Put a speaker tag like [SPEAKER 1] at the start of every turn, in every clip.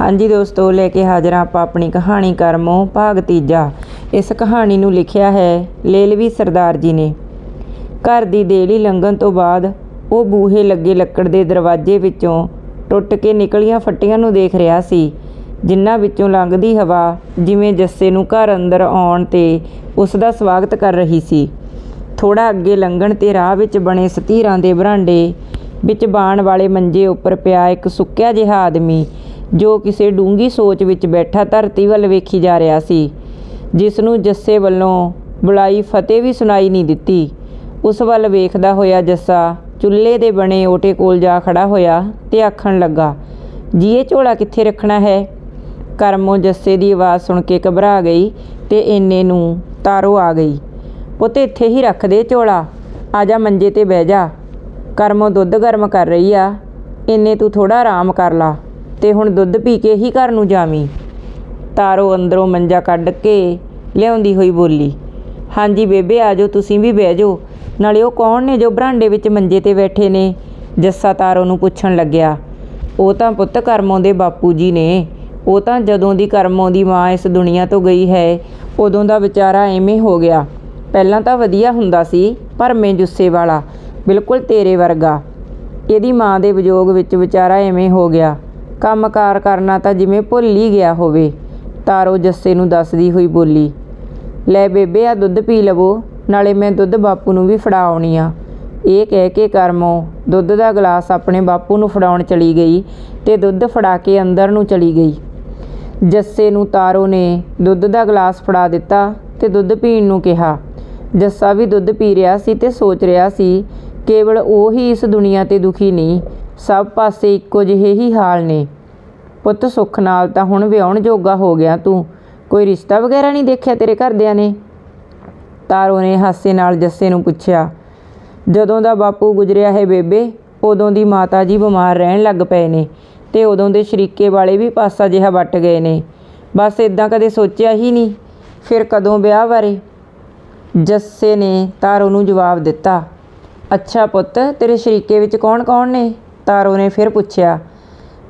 [SPEAKER 1] ਹਾਂਜੀ ਦੋਸਤੋ, ਲੈ ਕੇ ਹਾਜ਼ਰ ਹਾਂ ਆਪਾਂ ਆਪਣੀ ਕਹਾਣੀ ਕਰਮੋਂ ਭਾਗ ਤੀਜਾ। ਇਸ ਕਹਾਣੀ ਨੂੰ ਲਿਖਿਆ ਹੈ ਲੇਲਵੀ ਸਰਦਾਰ ਜੀ ਨੇ। ਘਰ ਦੀ ਦੇਲੀ ਲੰਘਣ ਤੋਂ ਬਾਅਦ ਉਹ ਬੂਹੇ ਲੱਗੇ ਲੱਕੜ ਦੇ ਦਰਵਾਜ਼ੇ ਵਿੱਚੋਂ ਟੁੱਟ ਕੇ ਨਿਕਲੀਆਂ ਫੱਟੀਆਂ ਨੂੰ ਦੇਖ ਰਿਹਾ ਸੀ, ਜਿਨ੍ਹਾਂ ਵਿੱਚੋਂ ਲੰਘਦੀ ਹਵਾ ਜਿਵੇਂ ਜੱਸੇ ਨੂੰ ਘਰ ਅੰਦਰ ਆਉਣ ਤੇ ਉਸ ਦਾ ਸਵਾਗਤ ਕਰ ਰਹੀ ਸੀ। ਥੋੜਾ ਅੱਗੇ ਲੰਘਣ ਤੇ ਰਾਹ ਵਿੱਚ ਬਣੇ ਸਤੀਰਾਂ ਦੇ ਬਰਾਂਡੇ ਵਿੱਚ ਬਾਣ ਵਾਲੇ ਮੰਜੇ ਉੱਪਰ ਪਿਆ ਇੱਕ ਸੁੱਕਿਆ ਜਿਹਾ ਆਦਮੀ, ਜੋ ਕਿਸੇ ਡੂੰਗੀ ਸੋਚ ਵਿੱਚ ਬੈਠਾ ਧਰਤੀ ਵੱਲ ਵੇਖੀ ਜਾ ਰਿਹਾ ਸੀ। ਜਿਸ ਨੂੰ ਜੱਸੇ ਵੱਲੋਂ ਬੁਲਾਈ ਫਤਿਹ ਵੀ ਸੁਣਾਈ ਨਹੀਂ ਦਿੱਤੀ। ਉਸ ਵੱਲ ਵੇਖਦਾ ਹੋਇਆ ਜੱਸਾ ਚੁੱਲ੍ਹੇ ਦੇ ਬਣੇ ਓਟੇ ਕੋਲ ਜਾ ਖੜਾ ਹੋਇਆ ਤੇ ਆਖਣ ਲੱਗਾ ਜੀ ਇਹ ਝੋਲਾ ਕਿੱਥੇ ਰੱਖਣਾ ਹੈ? ਕਰਮੋ ਜੱਸੇ ਦੀ ਆਵਾਜ਼ ਸੁਣ ਕੇ ਘਬਰਾ ਗਈ ਤੇ ਇੰਨੇ ਨੂੰ ਤਾਰੋ ਆ ਗਈ, ਪੁੱਤ ਇੱਥੇ ਹੀ ਰੱਖ ਦੇ ਝੋਲਾ, ਆ ਜਾ ਮੰਜੇ ਤੇ ਬਹਿ ਜਾ। ਕਰਮੋ ਦੁੱਧ ਗਰਮ ਕਰ ਰਹੀ ਆ, ਇੰਨੇ ਤੂੰ ਥੋੜਾ ਆਰਾਮ ਕਰ ਲਾ ਤੇ ਹੁਣ ਦੁੱਧ ਪੀ ਕੇ ਹੀ ਘਰ ਨੂੰ ਜਾਵੀਂ। ਤਾਰੋ ਅੰਦਰੋਂ ਮੰਜਾ ਕੱਢ ਕੇ ਲਿਆਉਂਦੀ ਹੋਈ ਬੋਲੀ, ਹਾਂਜੀ ਬੇਬੇ, ਆ ਜਾਓ, ਤੁਸੀਂ ਵੀ ਬਹਿ ਜਾਓ। ਨਾਲੇ ਉਹ ਕੌਣ ਨੇ ਜੋ ਬਰਾਂਡੇ ਵਿੱਚ ਮੰਜੇ ਤੇ ਬੈਠੇ ਨੇ? ਜੱਸਾ ਤਾਰੋ ਨੂੰ ਪੁੱਛਣ ਲੱਗਿਆ, ਉਹ ਤਾਂ ਪੁੱਤ ਕਰਮੋਂ ਦੇ ਬਾਪੂ ਜੀ ਨੇ। ਉਹ ਤਾਂ ਜਦੋਂ ਦੀ ਕਰਮੋਂ ਦੀ ਮਾਂ ਇਸ ਦੁਨੀਆ ਤੋਂ ਗਈ ਹੈ, ਉਦੋਂ ਦਾ ਵਿਚਾਰਾ ਐਵੇਂ ਹੋ ਗਿਆ। ਪਹਿਲਾਂ ਤਾਂ ਵਧੀਆ ਹੁੰਦਾ ਸੀ, ਪਰ ਮੈਂ ਜੁੱਸੇ ਵਾਲਾ। ਬਿਲਕੁਲ ਤੇਰੇ ਵਰਗਾ। ਇਹਦੀ ਮਾਂ ਦੇ ਵਿਜੋਗ ਵਿੱਚ ਵਿਚਾਰਾ ਐਵੇਂ ਹੋ ਗਿਆ। ਕੰਮਕਾਰ ਕਰਨਾ ਤਾਂ ਜਿਵੇਂ ਭੁੱਲ ਹੀ ਗਿਆ ਹੋਵੇ, ਤਾਰੋ ਜੱਸੇ ਨੂੰ ਦੱਸਦੀ ਹੋਈ ਬੋਲੀ, ਲੈ ਬੇਬੇ ਆ ਦੁੱਧ ਪੀ ਲਵੋ, ਨਾਲੇ ਮੈਂ ਦੁੱਧ ਬਾਪੂ ਨੂੰ ਵੀ ਫੜਾ ਆਉਣੀ ਆ। ਇਹ ਕਹਿ ਕੇ ਕਰਮੋ ਦੁੱਧ ਦਾ ਗਲਾਸ ਆਪਣੇ ਬਾਪੂ ਨੂੰ ਫੜਾਉਣ ਚਲੀ ਗਈ ਤੇ ਦੁੱਧ ਫੜਾ ਕੇ ਅੰਦਰ ਨੂੰ ਚਲੀ ਗਈ। ਜੱਸੇ ਨੂੰ ਤਾਰੋ ਨੇ ਦੁੱਧ ਦਾ ਗਲਾਸ ਫੜਾ ਦਿੱਤਾ ਤੇ ਦੁੱਧ ਪੀਣ ਨੂੰ ਕਿਹਾ। ਜੱਸਾ ਵੀ ਦੁੱਧ ਪੀ ਰਿਹਾ ਸੀ ਤੇ ਸੋਚ ਰਿਹਾ ਸੀ ਕੇਵਲ ਉਹ ਹੀ ਇਸ ਦੁਨੀਆ ਤੇ ਦੁਖੀ ਨਹੀਂ, ਸਭ ਪਾਸੇ ਇੱਕੋ ਜਿਹੇ ਹੀ ਹਾਲ ਨੇ। ਪੁੱਤ ਸੁੱਖ ਨਾਲ ਤਾਂ ਹੁਣ ਵਿਆਹਣ ਜੋਗਾ ਹੋ ਗਿਆ ਤੂੰ, ਕੋਈ ਰਿਸ਼ਤਾ ਵਗੈਰਾ ਨਹੀਂ ਦੇਖਿਆ ਤੇਰੇ ਘਰਦਿਆਂ ਨੇ? ਤਾਰੋ ਨੇ ਹਾਸੇ ਨਾਲ ਜੱਸੇ ਨੂੰ ਪੁੱਛਿਆ, ਜਦੋਂ ਦਾ ਬਾਪੂ ਗੁਜਰਿਆ ਹੈ ਬੇਬੇ, ਉਦੋਂ ਦੀ ਮਾਤਾ ਜੀ ਬਿਮਾਰ ਰਹਿਣ ਲੱਗ ਪਏ ਨੇ ਤੇ ਉਦੋਂ ਦੇ ਸ਼ਰੀਕੇ ਵਾਲੇ ਵੀ ਪਾਸਾ ਜਿਹਾ ਵੱਟ ਗਏ ਨੇ। ਬਸ ਇਦਾਂ ਕਦੇ ਸੋਚਿਆ ਹੀ ਨਹੀਂ, ਫਿਰ ਕਦੋਂ ਵਿਆਹ ਬਾਰੇ? ਜੱਸੇ ਨੇ ਤਾਰੋ ਨੂੰ ਜਵਾਬ ਦਿੱਤਾ ਅੱਛਾ ਪੁੱਤ, ਤੇਰੇ ਸ਼ਰੀਕੇ ਵਿੱਚ ਕੌਣ-ਕੌਣ ਨੇ? ਤਾਰੋ ਨੇ ਫਿਰ ਪੁੱਛਿਆ,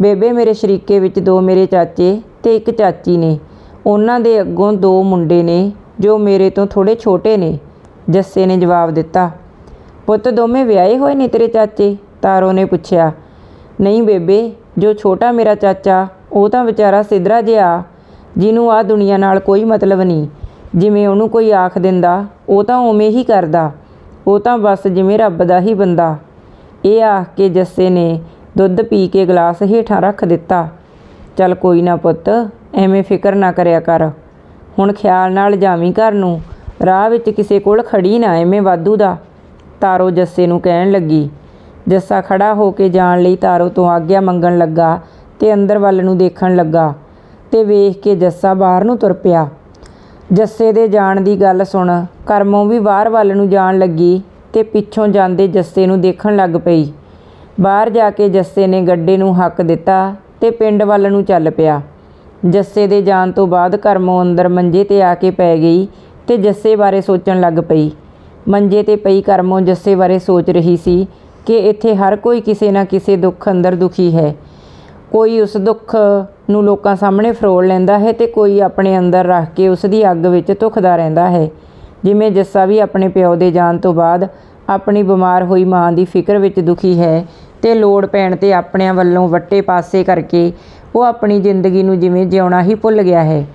[SPEAKER 1] ਬੇਬੇ ਮੇਰੇ ਸ਼ਰੀਕੇ ਵਿੱਚ ਦੋ ਮੇਰੇ ਚਾਚੇ ਤੇ ਇੱਕ ਚਾਚੀ ਨੇ। ਉਹਨਾਂ ਦੇ ਅੱਗੋਂ ਦੋ ਮੁੰਡੇ ਨੇ ਜੋ ਮੇਰੇ ਤੋਂ ਥੋੜੇ ਛੋਟੇ ਨੇ, ਜੱਸੇ ਨੇ ਜਵਾਬ ਦਿੱਤਾ। ਪੁੱਤ, ਦੋਵੇਂ ਵਿਆਹੇ ਹੋਏ ਨੇ ਤੇਰੇ ਚਾਚੇ? ਤਾਰੋ ਨੇ ਪੁੱਛਿਆ, ਨਹੀਂ ਬੇਬੇ, ਜੋ ਛੋਟਾ ਮੇਰਾ ਚਾਚਾ, ਉਹ ਤਾਂ ਵਿਚਾਰਾ ਸਿਧਰਾ ਜਿਹਾ, ਜਿਹਨੂੰ ਆ ਦੁਨੀਆ ਨਾਲ ਕੋਈ ਮਤਲਬ ਨਹੀਂ। ਜਿਵੇਂ ਉਹਨੂੰ ਕੋਈ ਆਖ ਦਿੰਦਾ, ਉਹ ਤਾਂ ਉਵੇਂ ਹੀ ਕਰਦਾ। ਉਹ ਤਾਂ ਬਸ ਜਿਵੇਂ ਰੱਬ ਦਾ ਹੀ ਬੰਦਾ। ਇਹ ਆਖ ਕੇ ਜੱਸੇ ਨੇ ਦੁੱਧ ਪੀ ਕੇ ਗਲਾਸ ਹੇਠਾਂ ਰੱਖ ਦਿੱਤਾ। ਚੱਲ ਕੋਈ ਨਾ ਪੁੱਤ, ਐਵੇਂ ਫਿਕਰ ਨਾ ਕਰਿਆ ਕਰ। ਹੁਣ ਖਿਆਲ ਨਾਲ ਜਾਵੀਂ ਘਰ ਨੂੰ। ਰਾਹ ਵਿੱਚ ਕਿਸੇ ਕੋਲ ਖੜੀ ਨਾ ਐਵੇਂ ਵਾਧੂ ਦਾ। ਤਾਰੋ ਜੱਸੇ ਨੂੰ ਕਹਿਣ ਲੱਗੀ। ਜੱਸਾ ਖੜਾ ਹੋ ਕੇ ਜਾਣ ਲਈ ਤਾਰੋ ਤੋਂ ਆਗਿਆ ਮੰਗਣ ਲੱਗਾ ਤੇ ਅੰਦਰ ਵੱਲ ਨੂੰ ਦੇਖਣ ਲੱਗਾ ਤੇ ਵੇਖ ਕੇ ਜੱਸਾ ਬਾਹਰ ਨੂੰ ਤੁਰ ਪਿਆ। ਜੱਸੇ ਦੇ ਜਾਣ ਦੀ ਗੱਲ ਸੁਣ, ਕਰਮੋਂ ਵੀ ਬਾਹਰ ਵੱਲ ਨੂੰ ਜਾਣ ਲੱਗੀ ਤੇ ਪਿੱਛੋਂ ਜਾਂਦੇ ਜੱਸੇ ਨੂੰ ਦੇਖਣ ਲੱਗ ਪਈ। ਬਾਹਰ ਜਾ ਕੇ ਜੱਸੇ ਨੇ ਗੱਡੇ ਨੂੰ ਹੱਕ ਦਿੱਤਾ ਤੇ ਪਿੰਡ ਵੱਲ ਨੂੰ ਚੱਲ ਪਿਆ। ਜੱਸੇ ਦੇ ਜਾਣ ਤੋਂ ਬਾਅਦ ਕਰਮੋਂ ਅੰਦਰ ਮੰਜੇ ਤੇ ਆ ਕੇ ਪੈ ਗਈ ਤੇ ਜੱਸੇ ਬਾਰੇ ਸੋਚਣ ਲੱਗ ਪਈ। ਮੰਜੇ ਤੇ ਪਈ ਕਰਮੋਂ ਜੱਸੇ ਬਾਰੇ ਸੋਚ ਰਹੀ ਸੀ ਕਿ ਇੱਥੇ ਹਰ ਕੋਈ ਕਿਸੇ ਨਾ ਕਿਸੇ ਦੁੱਖ ਅੰਦਰ ਦੁਖੀ ਹੈ। ਕੋਈ ਉਸ ਦੁੱਖ ਨੂੰ ਲੋਕਾਂ ਸਾਹਮਣੇ ਫਰੋਲ ਲੈਂਦਾ ਹੈ ਤੇ ਕੋਈ ਆਪਣੇ ਅੰਦਰ ਰੱਖ ਕੇ ਉਸ ਦੀ ਅੱਗ ਵਿੱਚ ਧੁਖਦਾ ਰਹਿੰਦਾ ਹੈ। ਜਿਵੇਂ ਜੱਸਾ ਵੀ ਆਪਣੇ ਪਿਓ ਦੇ ਜਾਣ ਤੋਂ ਬਾਅਦ ਆਪਣੀ ਬਿਮਾਰ ਹੋਈ ਮਾਂ ਦੀ ਫਿਕਰ ਵਿੱਚ ਦੁਖੀ ਹੈ ਤੇ ਲੋੜ ਪੈਣ ਤੇ ਆਪਣਿਆਂ ਵੱਲੋਂ ਵੱਟੇ ਪਾਸੇ ਕਰਕੇ ਉਹ ਆਪਣੀ ਜ਼ਿੰਦਗੀ ਨੂੰ ਜਿਵੇਂ ਜਿਉਣਾ ਹੀ ਭੁੱਲ ਗਿਆ ਹੈ।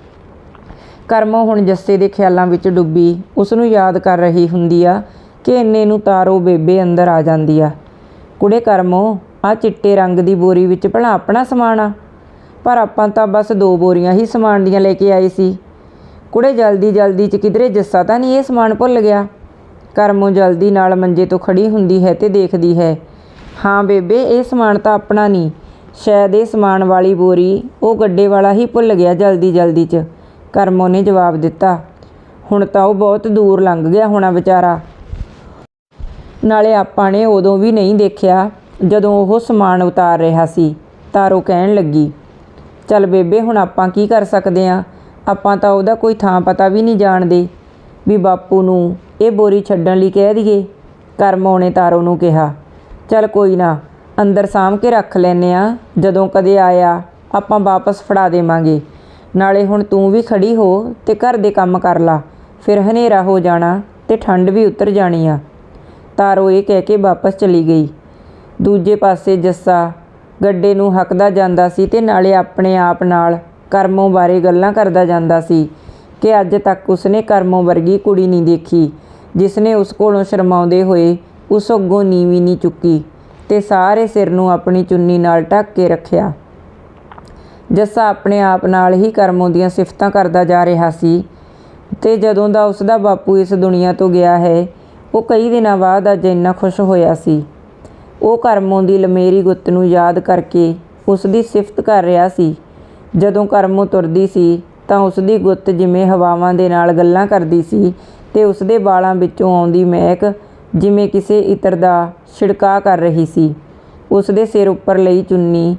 [SPEAKER 1] ਕਰਮੋ ਹੁਣ ਜੱਸੇ ਦੇ ਖਿਆਲਾਂ ਵਿੱਚ ਡੁੱਬੀ ਉਸ ਨੂੰ ਯਾਦ ਕਰ ਰਹੀ ਹੁੰਦੀ ਆ ਕਿ ਇੰਨੇ ਨੂੰ ਤਾਰੋ ਬੇਬੇ ਅੰਦਰ ਆ ਜਾਂਦੀ ਆ। ਕੁੜੇ ਕਰਮੋ ਆ ਚਿੱਟੇ ਰੰਗ ਦੀ ਬੋਰੀ ਵਿੱਚ ਭਲਾ ਆਪਣਾ ਸਮਾਨ ਆ। ਪਰ ਆਪਾਂ ਤਾਂ ਬਸ ਦੋ ਬੋਰੀਆਂ ਹੀ ਸਮਾਨ ਦੀਆਂ ਲੈ ਕੇ ਆਏ ਸੀ। ਕੁੜੇ ਜਲਦੀ ਜਲਦੀ ਚ ਕਿਧਰੇ ਜੱਸਾ ਤਾਂ ਨਹੀਂ ਇਹ ਸਮਾਨ ਭੁੱਲ ਗਿਆ। ਕਰਮੋ ਜਲਦੀ ਨਾਲ ਮੰਜੇ ਤੋਂ ਖੜੀ ਹੁੰਦੀ ਹੈ ਤੇ ਦੇਖਦੀ ਹੈ, ਹਾਂ ਬੇਬੇ, ਇਹ ਸਮਾਨ ਤਾਂ ਆਪਣਾ ਨਹੀਂ। ਸ਼ਾਇਦ ਇਹ ਸਮਾਨ ਵਾਲੀ ਬੋਰੀ ਉਹ ਗੱਡੇ ਵਾਲਾ ਹੀ ਭੁੱਲ ਗਿਆ ਜਲਦੀ ਜਲਦੀ ਚ। ਕਰਮੋ ਨੇ ਜਵਾਬ ਦਿੱਤਾ, ਹੁਣ ਤਾਂ ਉਹ ਬਹੁਤ ਦੂਰ ਲੰਘ ਗਿਆ ਹੋਣਾ ਵਿਚਾਰਾ। ਨਾਲੇ ਆਪਾਂ ਨੇ ਉਦੋਂ ਵੀ ਨਹੀਂ ਦੇਖਿਆ ਜਦੋਂ ਉਹ ਸਮਾਨ ਉਤਾਰ ਰਿਹਾ ਸੀ, ਤਾਰੋ ਕਹਿਣ ਲੱਗੀ, ਚੱਲ ਬੇਬੇ, ਹੁਣ ਆਪਾਂ ਕੀ ਕਰ ਸਕਦੇ ਆ? ਆਪਾਂ ਤਾਂ ਉਹਦਾ ਕੋਈ ਥਾਂ ਪਤਾ ਵੀ ਨਹੀਂ ਜਾਣਦੇ ਵੀ ਬਾਪੂ ਨੂੰ ਇਹ ਬੋਰੀ ਛੱਡਣ ਲਈ ਕਹਿ ਦਈਏ। ਕਰਮੋਂ ਨੇ ਤਾਰੋ ਨੂੰ ਕਿਹਾ, ਚੱਲ ਕੋਈ ਨਾ, ਅੰਦਰ ਸਾਂਭ ਕੇ ਰੱਖ ਲੈਨੇ ਆ। ਜਦੋਂ ਕਦੇ ਆਇਆ, ਆਪਾਂ ਵਾਪਸ ਫੜਾ ਦੇਵਾਂਗੇ। ਨਾਲੇ ਹੁਣ ਤੂੰ ਵੀ ਖੜੀ ਹੋ ਤੇ ਘਰ ਦੇ ਕੰਮ ਕਰ ਲਾ। ਫਿਰ ਹਨੇਰਾ ਹੋ ਜਾਣਾ ਤੇ ਠੰਡ ਵੀ ਉਤਰ ਜਾਣੀ ਆ। ਤਾਰੋ ਇਹ ਕਹਿ ਕੇ ਵਾਪਸ ਚਲੀ ਗਈ। ਦੂਜੇ ਪਾਸੇ ਜੱਸਾ ਗੱਡੇ ਨੂੰ ਹੱਕਦਾ ਜਾਂਦਾ ਸੀ ਤੇ ਨਾਲੇ ਆਪਣੇ ਆਪ ਨਾਲ ਕਰਮੋਂ ਬਾਰੇ ਗੱਲਾਂ ਕਰਦਾ ਜਾਂਦਾ ਸੀ ਕਿ ਅੱਜ ਤੱਕ ਉਸਨੇ ਕਰਮੋਂ ਵਰਗੀ ਕੁੜੀ ਨਹੀਂ ਦੇਖੀ, ਜਿਸਨੇ ਉਸ ਕੋਲੋਂ ਸ਼ਰਮਾਉਂਦੇ ਹੋਏ ਉਸ ਅੱਗੋਂ ਨੀਵੀਂ ਨਹੀਂ ਚੁੱਕੀ ਤੇ ਸਾਰੇ ਸਿਰ ਨੂੰ ਆਪਣੀ ਚੁੰਨੀ ਨਾਲ ਢੱਕ ਕੇ ਰੱਖਿਆ। ਜੱਸਾ ਆਪਣੇ ਆਪ ਨਾਲ ਹੀ ਕਰਮੋਂ ਦੀਆਂ ਸਿਫਤਾਂ ਕਰਦਾ ਜਾ ਰਿਹਾ ਸੀ ਤੇ ਜਦੋਂ ਦਾ ਉਸ ਦਾ ਬਾਪੂ ਇਸ ਦੁਨੀਆ ਤੋਂ ਗਿਆ ਹੈ, ਉਹ ਕਈ ਦਿਨਾਂ ਬਾਅਦ ਅੱਜ ਇੰਨਾ ਖੁਸ਼ ਹੋਇਆ ਸੀ। ਉਹ ਕਰਮੋਂ ਦੀ ਲਮੇਰੀ ਗੁੱਤ ਨੂੰ ਯਾਦ ਕਰਕੇ ਉਸ ਦੀ ਸਿਫਤ ਕਰ ਰਿਹਾ ਸੀ। ਜਦੋਂ ਕਰਮੋਂ ਤੁਰਦੀ ਸੀ, ਤਾਂ ਉਸ ਦੀ ਗੁੱਤ ਜਿਵੇਂ ਹਵਾਵਾਂ ਦੇ ਨਾਲ ਗੱਲਾਂ ਕਰਦੀ ਸੀ ਤੇ ਉਸ ਦੇ ਵਾਲਾਂ ਵਿੱਚੋਂ ਆਉਂਦੀ ਮਹਿਕ ਜਿਵੇਂ ਕਿਸੇ ਇਤਰ ਦਾ ਛਿੜਕਾਅ ਕਰ ਰਹੀ ਸੀ। ਉਸ ਦੇ ਸਿਰ ਉੱਪਰ ਲਈ ਚੁੰਨੀ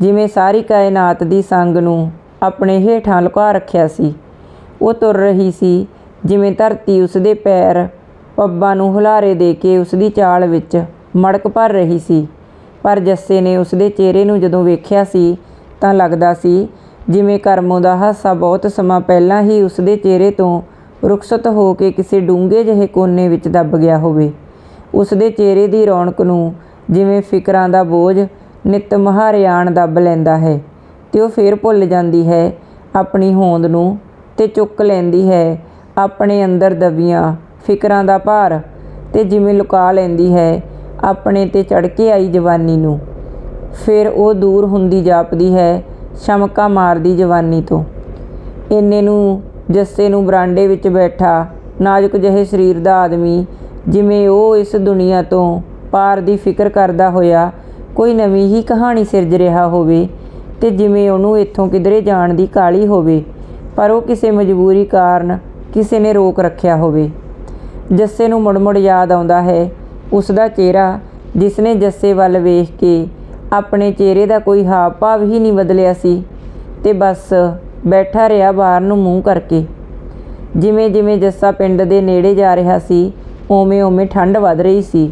[SPEAKER 1] ਜਿਵੇਂ ਸਾਰੀ ਕਾਇਨਾਤ ਦੀ ਸੰਗ ਨੂੰ ਆਪਣੇ ਹੇਠਾਂ ਲੁਕਾ ਰੱਖਿਆ ਸੀ। ਉਹ ਤੁਰ ਰਹੀ ਸੀ ਜਿਵੇਂ ਧਰਤੀ ਉਸ ਦੇ ਪੈਰ ਪੱਬਾਂ ਨੂੰ ਹੁਲਾਰੇ ਦੇ ਕੇ ਉਸ ਦੀ ਚਾਲ ਵਿੱਚ ਮੜਕ ਭਰ ਰਹੀ ਸੀ। ਪਰ ਜੱਸੇ ਨੇ ਉਸਦੇ ਚਿਹਰੇ ਨੂੰ ਜਦੋਂ ਵੇਖਿਆ ਸੀ, ਤਾਂ ਲੱਗਦਾ ਸੀ ਜਿਵੇਂ ਕਰਮੋਂ ਦਾ ਹਾਸਾ ਬਹੁਤ ਸਮਾਂ ਪਹਿਲਾਂ ਹੀ ਉਸਦੇ ਚਿਹਰੇ ਤੋਂ ਰੁਖਸਤ ਹੋ ਕੇ ਕਿਸੇ ਡੂੰਘੇ ਜਿਹੇ ਕੋਨੇ ਵਿੱਚ ਦੱਬ ਗਿਆ ਹੋਵੇ। ਉਸਦੇ ਚਿਹਰੇ ਦੀ ਰੌਣਕ ਨੂੰ ਜਿਵੇਂ ਫਿਕਰਾਂ ਦਾ ਬੋਝ ਨਿਤ ਮਹਾਰਿਆਣ ਦੱਬ ਲੈਂਦਾ ਹੈ ਤੇ ਉਹ ਫੇਰ ਭੁੱਲ ਜਾਂਦੀ ਹੈ, ਆਪਣੀ ਹੋਂਦ ਨੂੰ ਤੇ ਚੁੱਕ ਲੈਂਦੀ ਹੈ, ਆਪਣੇ ਅੰਦਰ ਦਬੀਆਂ ਫਿਕਰਾਂ ਦਾ ਭਾਰ ਤੇ ਜਿਵੇਂ ਲੁਕਾ ਲੈਂਦੀ ਹੈ ਆਪਣੇ ਤੇ ਚੜ ਕੇ ਆਈ ਜਵਾਨੀ ਨੂੰ। ਫਿਰ ਉਹ ਦੂਰ ਹੁੰਦੀ ਜਾਪਦੀ ਹੈ, ਸ਼ਮਕਾ ਮਾਰਦੀ ਜਵਾਨੀ ਤੋਂ। ਇੰਨੇ ਨੂੰ ਜੱਸੇ ਨੂੰ ਬਰਾਂਡੇ ਵਿੱਚ ਬੈਠਾ ਨਾਜ਼ੁਕ ਜਿਹੇ ਸਰੀਰ ਦਾ ਆਦਮੀ, ਜਿਵੇਂ ਉਹ ਇਸ ਦੁਨੀਆ ਤੋਂ ਪਾਰ ਦੀ ਫਿਕਰ ਕਰਦਾ ਹੋਇਆ ਕੋਈ ਨਵੀਂ ਹੀ ਕਹਾਣੀ ਸਿਰਜ ਰਿਹਾ ਹੋਵੇ ਤੇ ਜਿਵੇਂ ਉਹਨੂੰ ਇੱਥੋਂ ਕਿਧਰੇ ਜਾਣ ਦੀ ਕਾਲੀ ਹੋਵੇ, ਪਰ ਉਹ ਕਿਸੇ ਮਜਬੂਰੀ ਕਾਰਨ ਕਿਸੇ ਨੇ ਰੋਕ ਰੱਖਿਆ ਹੋਵੇ। ਜੱਸੇ ਨੂੰ ਮੁੜ-ਮੁੜ ਯਾਦ ਆਉਂਦਾ ਹੈ ਉਸ ਦਾ ਚਿਹਰਾ ਜਿਸ ਨੇ ਜੱਸੇ ਵੱਲ ਵੇਖ ਕੇ ਆਪਣੇ ਚਿਹਰੇ ਦਾ ਕੋਈ ਹਾਵ ਭਾਵ ਹੀ ਨਹੀਂ ਬਦਲਿਆ ਸੀ ਤੇ ਬਸ ਬੈਠਾ ਰਿਹਾ ਬਾਹਰ ਨੂੰ ਮੂੰਹ ਕਰਕੇ। ਜਿਵੇਂ ਜਿਵੇਂ ਜੱਸਾ ਪਿੰਡ ਦੇ ਨੇੜੇ ਜਾ ਰਿਹਾ ਸੀ ਓਵੇਂ ਓਵੇਂ ਠੰਡ ਵੱਧ ਰਹੀ ਸੀ।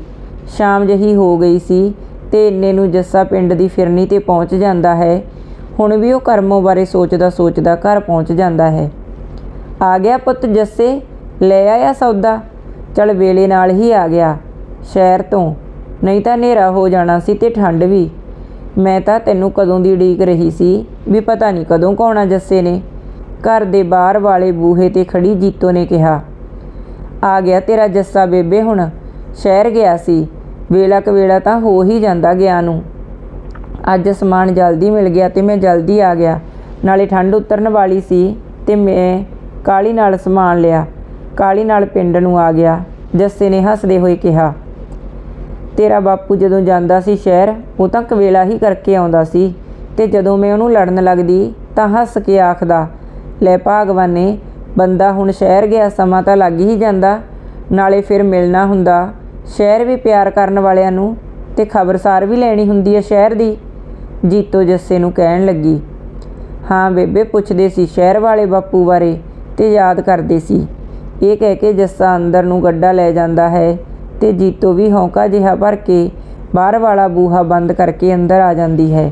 [SPEAKER 1] ਸ਼ਾਮ ਜਹੀ ਹੋ ਗਈ ਸੀ ਤੇ ਇੰਨੇ ਨੂੰ ਜੱਸਾ ਪਿੰਡ ਦੀ ਫਿਰਨੀ ਤੇ ਪਹੁੰਚ ਜਾਂਦਾ ਹੈ। ਹੁਣ ਵੀ ਉਹ ਕਰਮੋਂ ਬਾਰੇ ਸੋਚਦਾ ਸੋਚਦਾ ਘਰ ਪਹੁੰਚ ਜਾਂਦਾ ਹੈ। ਆ ਗਿਆ ਪੁੱਤ ਜੱਸੇ, ਲੈ ਆਇਆ ਸੌਦਾ? ਚਲ ਵੇਲੇ ਨਾਲ ਹੀ ਆ ਗਿਆ। ਸ਼ਹਿਰ ਤੋਂ। ਨਹੀਂ ਤਾਂ ਹਨੇਰਾ ਹੋ ਜਾਣਾ ਸੀ ਤੇ ਠੰਡ ਵੀ। ਮੈਂ ਤਾਂ ਤੈਨੂੰ ਕਦੋਂ ਦੀ ਉਡੀਕ ਰਹੀ ਸੀ ਵੀ ਪਤਾ ਨਹੀਂ ਕਦੋਂ ਕੌਣਾ ਜੱਸੇ ਨੇ। ਘਰ ਦੇ ਬਾਹਰ ਵਾਲੇ ਬੂਹੇ ਤੇ ਖੜੀ ਜੀਤੋ ਨੇ ਕਿਹਾ, ਆ ਗਿਆ ਤੇਰਾ ਜੱਸਾ ਬੇਬੇ ਹੁਣ। ਸ਼ਹਿਰ ਗਿਆ ਸੀ। ਵੇਲਾ ਕਵੇਲਾ ਤਾਂ ਹੋ ਹੀ ਜਾਂਦਾ ਗਿਆ ਨੂੰ। ਅੱਜ ਸਮਾਨ ਜਲਦੀ ਮਿਲ ਗਿਆ ਤੇ ਮੈਂ ਜਲਦੀ ਆ ਗਿਆ। ਨਾਲੇ ਠੰਡ ਉਤਰਨ ਵਾਲੀ ਸੀ ਤੇ ਮੈਂ ਕਾਲੀ ਨਾਲ ਸਮਾਨ ਲਿਆ। ਕਾਲੀ ਨਾਲ ਪਿੰਡ ਨੂੰ ਆ ਗਿਆ। ਜੱਸੇ ਨੇ ਹੱਸਦੇ ਹੋਏ ਕਿਹਾ ਤੇਰਾ ਬਾਪੂ ਜਦੋਂ ਜਾਂਦਾ ਸੀ ਸ਼ਹਿਰ, ਉਹ ਤਾਂ ਕਵੇਲਾ ਹੀ ਕਰਕੇ ਆਉਂਦਾ ਸੀ ਤੇ ਜਦੋਂ ਮੈਂ ਉਹਨੂੰ ਲੜਨ ਲੱਗਦੀ ਤਾਂ ਹੱਸ ਕੇ ਆਖਦਾ, ਲੈ ਭਾਗਵਾਨੇ, ਬੰਦਾ ਹੁਣ ਸ਼ਹਿਰ ਗਿਆ, ਸਮਾਂ ਤਾਂ ਲੱਗ ਹੀ ਜਾਂਦਾ। ਨਾਲੇ ਫਿਰ ਮਿਲਣਾ ਹੁੰਦਾ। ਸ਼ਹਿਰ ਵੀ ਪਿਆਰ ਕਰਨ ਵਾਲਿਆਂ ਨੂੰ ਤੇ ਖਬਰਸਾਰ ਵੀ ਲੈਣੀ ਹੁੰਦੀ ਹੈ ਸ਼ਹਿਰ ਦੀ। ਜੀਤੋ ਜੱਸੇ ਨੂੰ ਕਹਿਣ ਲੱਗੀ। ਹਾਂ ਬੇਬੇ, ਪੁੱਛਦੇ ਸੀ ਸ਼ਹਿਰ ਵਾਲੇ ਬਾਪੂ ਬਾਰੇ ਤੇ ਯਾਦ ਕਰਦੇ ਸੀ। ਇਹ ਕਹਿ ਕੇ ਜੱਸਾ ਅੰਦਰ ਨੂੰ ਗੱਡਾ ਲੈ ਜਾਂਦਾ ਹੈ। ਤੇ ਜੀਤੋ ਵੀ ਹੌਂਕਾ ਜਿਹਾ ਭਰ ਕੇ ਬਾਹਰ ਵਾਲਾ ਬੂਹਾ ਬੰਦ ਕਰਕੇ ਅੰਦਰ ਆ ਜਾਂਦੀ ਹੈ।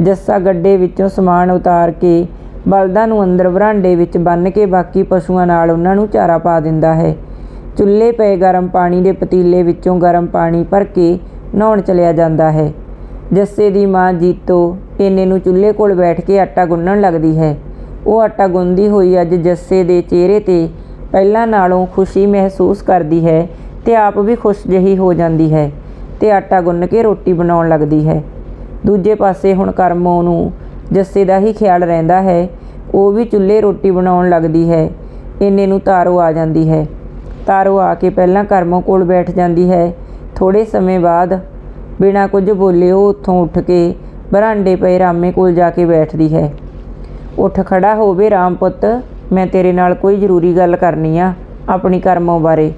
[SPEAKER 1] ਜੱਸਾ ਗੱਡੇ ਵਿੱਚੋਂ ਸਮਾਨ ਉਤਾਰ ਕੇ ਬਲਦਾਂ ਨੂੰ ਅੰਦਰ ਵਰਾਂਡੇ ਵਿੱਚ ਬੰਨ੍ਹ ਕੇ ਬਾਕੀ ਪਸ਼ੂਆਂ ਨਾਲ ਉਹਨਾਂ ਨੂੰ ਚਾਰਾ ਪਾ ਦਿੰਦਾ ਹੈ। ਚੁੱਲ੍ਹੇ ਪਏ ਗਰਮ ਪਾਣੀ ਦੇ ਪਤੀਲੇ ਵਿੱਚੋਂ ਗਰਮ ਪਾਣੀ ਭਰ ਕੇ ਨਹਾਉਣ ਚਲਿਆ ਜਾਂਦਾ ਹੈ। ਜੱਸੇ ਦੀ ਮਾਂ ਜੀਤੋ ਇੰਨੇ ਨੂੰ ਚੁੱਲ੍ਹੇ ਕੋਲ ਬੈਠ ਕੇ ਆਟਾ ਗੁੰਨਣ ਲੱਗਦੀ ਹੈ। ਉਹ ਆਟਾ ਗੁੰਨਦੀ ਹੋਈ ਅੱਜ ਜੱਸੇ ਦੇ ਚਿਹਰੇ ਤੇ ਪਹਿਲਾਂ ਨਾਲੋਂ ਖੁਸ਼ੀ ਮਹਿਸੂਸ ਕਰਦੀ ਹੈ ਤੇ ਆਪ ਵੀ ਖੁਸ਼ ਜਹੀ ਹੋ ਜਾਂਦੀ ਹੈ ਤੇ ਆਟਾ ਗੁੰਨ ਕੇ ਰੋਟੀ ਬਣਾਉਣ ਲੱਗਦੀ ਹੈ। ਦੂਜੇ ਪਾਸੇ ਹੁਣ ਕਰਮੋਂ ਨੂੰ ਜੱਸੇ ਦਾ ਹੀ ਖਿਆਲ ਰਹਿੰਦਾ ਹੈ। ਉਹ ਵੀ ਚੁੱਲ੍ਹੇ ਰੋਟੀ ਬਣਾਉਣ ਲੱਗਦੀ ਹੈ। ਇੰਨੇ ਨੂੰ ਤਾਰੋ ਆ ਜਾਂਦੀ ਹੈ। ਤਾਰੋ ਆ ਕੇ ਪਹਿਲਾਂ ਕਰਮੋਂ ਕੋਲ ਬੈਠ ਜਾਂਦੀ ਹੈ। ਥੋੜੇ ਸਮੇਂ ਬਾਅਦ ਬਿਨਾਂ ਕੁਝ ਬੋਲੇ ਉਹ ਉੱਥੋਂ ਉੱਠ ਕੇ ਬਰਾਂਡੇ ਪਏ ਰਾਮੇ ਕੋਲ ਜਾ ਕੇ ਬੈਠਦੀ ਹੈ। ਉੱਠ ਖੜਾ ਹੋਵੇ ਰਾਮ ਪੁੱਤ, ਮੈਂ ਤੇਰੇ ਨਾਲ ਕੋਈ ਜ਼ਰੂਰੀ ਗੱਲ ਕਰਨੀ ਆ ਆਪਣੀ ਕਰਮੋਂ ਬਾਰੇ।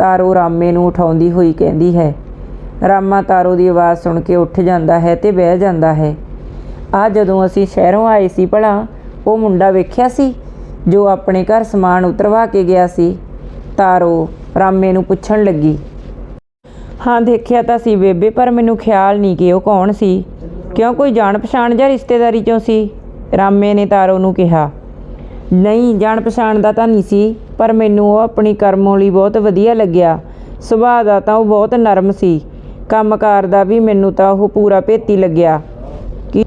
[SPEAKER 1] ਤਾਰੋ ਰਾਮੇ ਨੂੰ ਉਠਾਉਂਦੀ ਹੋਈ ਕਹਿੰਦੀ ਹੈ। ਰਾਮਾ ਤਾਰੋ ਦੀ ਆਵਾਜ਼ ਸੁਣ ਕੇ ਉੱਠ ਜਾਂਦਾ ਹੈ ਤੇ ਬਹਿ ਜਾਂਦਾ ਹੈ। ਆ ਜਦੋਂ ਅਸੀਂ ਸ਼ਹਿਰੋਂ ਆਏ ਸੀ ਭਲਾ, ਉਹ ਮੁੰਡਾ ਵੇਖਿਆ ਸੀ, ਜੋ ਆਪਣੇ ਘਰ ਸਮਾਨ ਉਤਰਵਾ ਕੇ ਗਿਆ ਸੀ। ਤਾਰੋ ਰਾਮੇ ਨੂੰ ਪੁੱਛਣ ਲੱਗੀ। ਹਾਂ, ਦੇਖਿਆ ਤਾਂ ਸੀ ਬੇਬੇ, ਪਰ ਮੈਨੂੰ ਖਿਆਲ ਨਹੀਂ ਕਿ ਉਹ ਕੌਣ ਸੀ। ਕਿਉਂ ਕੋਈ ਜਾਣ ਪਛਾਣ ਜਾਂ ਰਿਸ਼ਤੇਦਾਰੀ ਚੋਂ ਸੀ? ਰਾਮੇ ਨੇ ਤਾਰੋ ਨੂੰ ਕਿਹਾ। ਨਹੀਂ, ਜਾਣ ਪਛਾਣ ਦਾ ਤਾਂ ਨਹੀਂ ਸੀ, ਪਰ ਮੈਨੂੰ ਉਹ ਆਪਣੀ ਕਰਮੋਂ ਲਈ ਬਹੁਤ ਵਧੀਆ ਲੱਗਿਆ। ਸੁਭਾਅ ਦਾ ਤਾਂ ਉਹ ਬਹੁਤ ਨਰਮ ਸੀ। ਕੰਮਕਾਰ ਦਾ ਵੀ ਮੈਨੂੰ ਤਾਂ ਉਹ ਪੂਰਾ ਭੇਤੀ ਲੱਗਿਆ। ਕਿ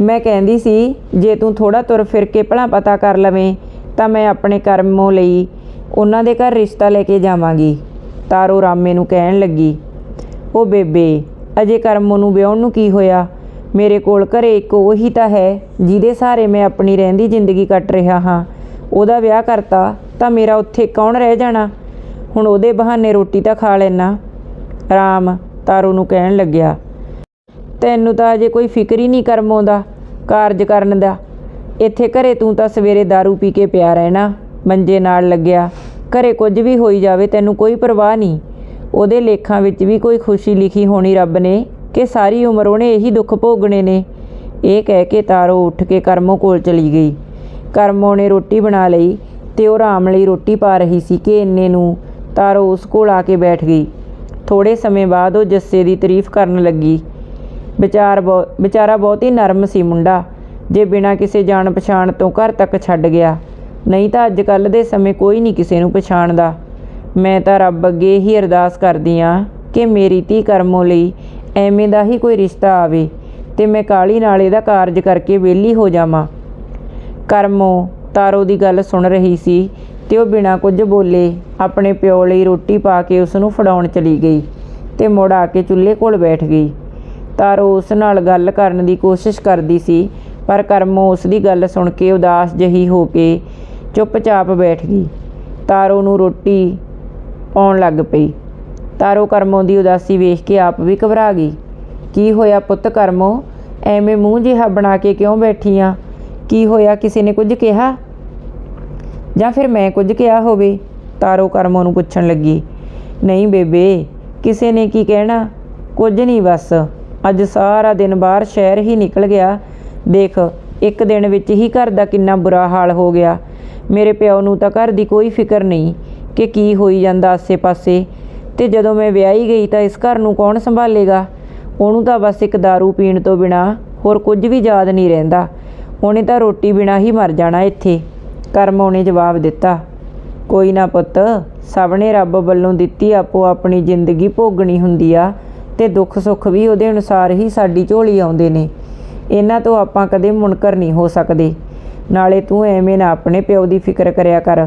[SPEAKER 1] ਮੈਂ ਕਹਿੰਦੀ ਸੀ, ਜੇ ਤੂੰ ਥੋੜਾ ਤੁਰ ਫਿਰ ਕੇ ਭਲਾ ਪਤਾ ਕਰ ਲਵੇਂ, ਤਾਂ ਮੈਂ ਆਪਣੇ ਕਰਮੋਂ ਲਈ ਉਹਨਾਂ ਦੇ ਘਰ ਰਿਸ਼ਤਾ ਲੈ ਕੇ ਜਾਵਾਂਗੀ। ਤਾਰੋ ਰਾਮੇ ਨੂੰ ਕਹਿਣ ਲੱਗੀ, ਉਹ ਬੇਬੇ, ਅਜੇ ਕਰਮੋਂ ਨੂੰ ਵਿਆਹਣ ਨੂੰ ਕੀ ਹੋਇਆ? ਮੇਰੇ ਕੋਲ ਘਰੇ ਇੱਕ ਉਹੀ ਤਾਂ ਹੈ, ਜਿਹਦੇ ਸਹਾਰੇ ਮੈਂ ਆਪਣੀ ਰਹਿੰਦੀ ਜ਼ਿੰਦਗੀ ਕੱਟ ਰਿਹਾ ਹਾਂ। ਉਹਦਾ ਵਿਆਹ ਕਰਤਾ, ਤਾਂ ਮੇਰਾ ਉੱਥੇ ਕੌਣ ਰਹਿ ਜਾਣਾ? ਹੁਣ ਉਹਦੇ ਬਹਾਨੇ ਰੋਟੀ ਤਾਂ ਖਾ ਲੈਣਾ ਰਾਮ ਤਾਰੋ ਨੂੰ ਕਹਿਣ ਲੱਗਿਆ, ਤੈਨੂੰ ਤਾਂ ਅਜੇ ਕੋਈ ਫਿਕਰ ਹੀ ਨਹੀਂ ਕਰਮੋਂ ਦਾ ਕਾਰਜ ਕਰਨ ਦਾ। ਇੱਥੇ ਘਰੇ ਤੂੰ ਤਾਂ ਸਵੇਰੇ दारू ਪੀ ਕੇ ਪਿਆ ਰਹਿਣਾ। ਮੰਜੇ ਨਾਲ ਲੱਗਿਆ, ਘਰੇ ਕੁਝ ਵੀ ਹੋਈ ਜਾਵੇ ਤੈਨੂੰ ਕੋਈ ਪਰਵਾਹ ਨਹੀਂ। ਉਹਦੇ ਲੇਖਾਂ ਵਿੱਚ ਵੀ ਕੋਈ ਖੁਸ਼ੀ ਲਿਖੀ ਹੋਣੀ ਰੱਬ ਨੇ। ਕਿ ਸਾਰੀ ਉਮਰ ਉਹਨੇ ਇਹੀ ਦੁੱਖ ਭੋਗਣੇ ਨੇ। ਇਹ ਕਹਿ ਕੇ ਤਾਰੋ ਉੱਠ ਕੇ ਕਰਮੋ ਕੋਲ ਚਲੀ ਗਈ। ਕਰਮੋ ਨੇ ਰੋਟੀ ਬਣਾ ਲਈ ਤੇ ਉਹ ਰਾਮ ਲਈ ਰੋਟੀ ਪਾ ਰਹੀ ਸੀ ਕਿ ਇੰਨੇ ਨੂੰ ਤਾਰੋ ਉਸ ਕੋਲ ਆ ਕੇ ਬੈਠ ਗਈ। ਥੋੜੇ ਸਮੇਂ ਬਾਅਦ ਉਹ ਜੱਸੇ ਦੀ ਤਾਰੀਫ ਕਰਨ ਲੱਗੀ। ਵਿਚਾਰ ਬਹੁ, ਵਿਚਾਰਾ ਬਹੁਤ ਹੀ ਨਰਮ ਸੀ ਮੁੰਡਾ। ਜੇ ਬਿਨਾਂ ਕਿਸੇ ਜਾਣ ਪਛਾਣ ਤੋਂ ਘਰ ਤੱਕ ਛੱਡ ਗਿਆ, ਨਹੀਂ ਤਾਂ ਅੱਜ ਕੱਲ ਦੇ ਸਮੇਂ ਕੋਈ ਨਹੀਂ ਕਿਸੇ ਨੂੰ ਪਛਾਣਦਾ। ਮੈਂ ਤਾਂ ਰੱਬ ਅੱਗੇ ਹੀ ਅਰਦਾਸ ਕਰਦੀ ਆ ਕਿ ਮੇਰੀ ਧੀ ਕਰਮੋ ਲਈ ਐਵੇਂ ਦਾ ਹੀ ਕੋਈ ਰਿਸ਼ਤਾ ਆਵੇ ਤੇ ਮੈਂ ਕਾਲੀ ਨਾਲ ਇਹਦਾ ਕਾਰਜ ਕਰਕੇ ਵਿਹਲੀ ਹੋ ਜਾਵਾਂ। ਕਰਮੋ, ਤਾਰੋ ਦੀ ਗੱਲ ਸੁਣ ਰਹੀ ਸੀ ਤੇ ਉਹ ਬਿਨਾਂ ਕੁਝ ਬੋਲੇ ਆਪਣੇ ਪਿਓ ਲਈ ਰੋਟੀ ਪਾ ਕੇ ਉਸ ਨੂੰ ਫੜਾਉਣ ਚਲੀ ਗਈ ਤੇ ਮੁੜ ਆ ਕੇ ਚੁੱਲ੍ਹੇ ਕੋਲ ਬੈਠ ਗਈ। ਤਾਰੋ ਉਸ ਨਾਲ ਗੱਲ ਕਰਨ ਦੀ ਕੋਸ਼ਿਸ਼ ਕਰਦੀ ਸੀ, ਪਰ ਕਰਮੋ ਉਸ ਦੀ ਗੱਲ ਸੁਣ ਕੇ ਉਦਾਸ ਜਹੀ ਹੋ ਕੇ ਚੁੱਪਚਾਪ ਬੈਠ ਗਈ। ਤਾਰੋ ਨੂੰ ਰੋਟੀ ਪਾਉਣ ਲੱਗ ਪਈ। ਤਾਰੋ ਕਰਮੋਂ ਦੀ ਉਦਾਸੀ ਵੇਖ ਕੇ ਆਪ ਵੀ ਘਬਰਾ ਗਈ। ਕੀ ਹੋਇਆ ਪੁੱਤ ਕਰਮੋਂ? ਐਵੇਂ ਮੂੰਹ ਜਿਹਾ ਬਣਾ ਕੇ ਕਿਉਂ ਬੈਠੀ ਆ? ਕੀ ਹੋਇਆ? ਕਿਸੇ ਨੇ ਕੁਝ ਕਿਹਾ? ਜਾਂ ਫਿਰ ਮੈਂ ਕੁਝ ਕਿਹਾ ਹੋਵੇ? ਤਾਰੋ ਕਰਮੋਂ ਨੂੰ ਪੁੱਛਣ ਲੱਗੀ। ਨਹੀਂ ਬੇਬੇ, ਕਿਸੇ ਨੇ ਕੀ ਕਹਿਣਾ? ਕੁਝ ਨਹੀਂ ਬਸ। ਅੱਜ ਸਾਰਾ ਦਿਨ ਬਾਹਰ ਸ਼ਹਿਰ ਹੀ ਨਿਕਲ ਗਿਆ। ਦੇਖ, ਇੱਕ ਦਿਨ ਵਿੱਚ ਹੀ ਘਰ ਦਾ ਕਿੰਨਾ ਬੁਰਾ ਹਾਲ ਹੋ ਗਿਆ। ਮੇਰੇ ਪਿਓ ਨੂੰ ਤਾਂ ਘਰ ਦੀ ਕੋਈ ਫਿਕਰ ਨਹੀਂ ਕਿ ਕੀ ਹੋਈ ਜਾਂਦਾ ਆਸੇ-ਪਾਸੇ। ਤੇ ਜਦੋਂ ਮੈਂ ਵਿਆਹੀ ਗਈ ਤਾਂ ਇਸ ਘਰ ਨੂੰ ਕੌਣ ਸੰਭਾਲੇਗਾ? ਉਹਨੂੰ ਤਾਂ ਬਸ ਇੱਕ दारू ਪੀਣ ਤੋਂ ਬਿਨਾ ਹੋਰ ਕੁਝ ਵੀ ਯਾਦ ਨਹੀਂ ਰਹਿੰਦਾ। ਉਹਨੇ ਤਾਂ ਰੋਟੀ ਬਿਨਾ ਹੀ ਮਰ ਜਾਣਾ ਇੱਥੇ। ਕਰਮ ਉਹਨੇ ਜਵਾਬ ਦਿੱਤਾ। ਕੋਈ ਨਾ ਪੁੱਤ, ਸਭ ਨੇ ਰੱਬ ਵੱਲੋਂ ਦਿੱਤੀ ਆਪੋ ਆਪਣੀ ਜ਼ਿੰਦਗੀ ਭੋਗਣੀ ਹੁੰਦੀ ਆ ਤੇ ਦੁੱਖ ਸੁੱਖ ਵੀ ਉਹਦੇ ਅਨੁਸਾਰ ਹੀ ਸਾਡੀ ਝੋਲੀ ਆਉਂਦੇ ਨੇ। ਇਹਨਾਂ ਤੋਂ ਆਪਾਂ ਕਦੇ ਮੁਨਕਰ ਨਹੀਂ ਹੋ ਸਕਦੇ। ਨਾਲੇ ਤੂੰ ਐਵੇਂ ਨਾ ਆਪਣੇ ਪਿਓ ਦੀ ਫਿਕਰ ਕਰਿਆ ਕਰ।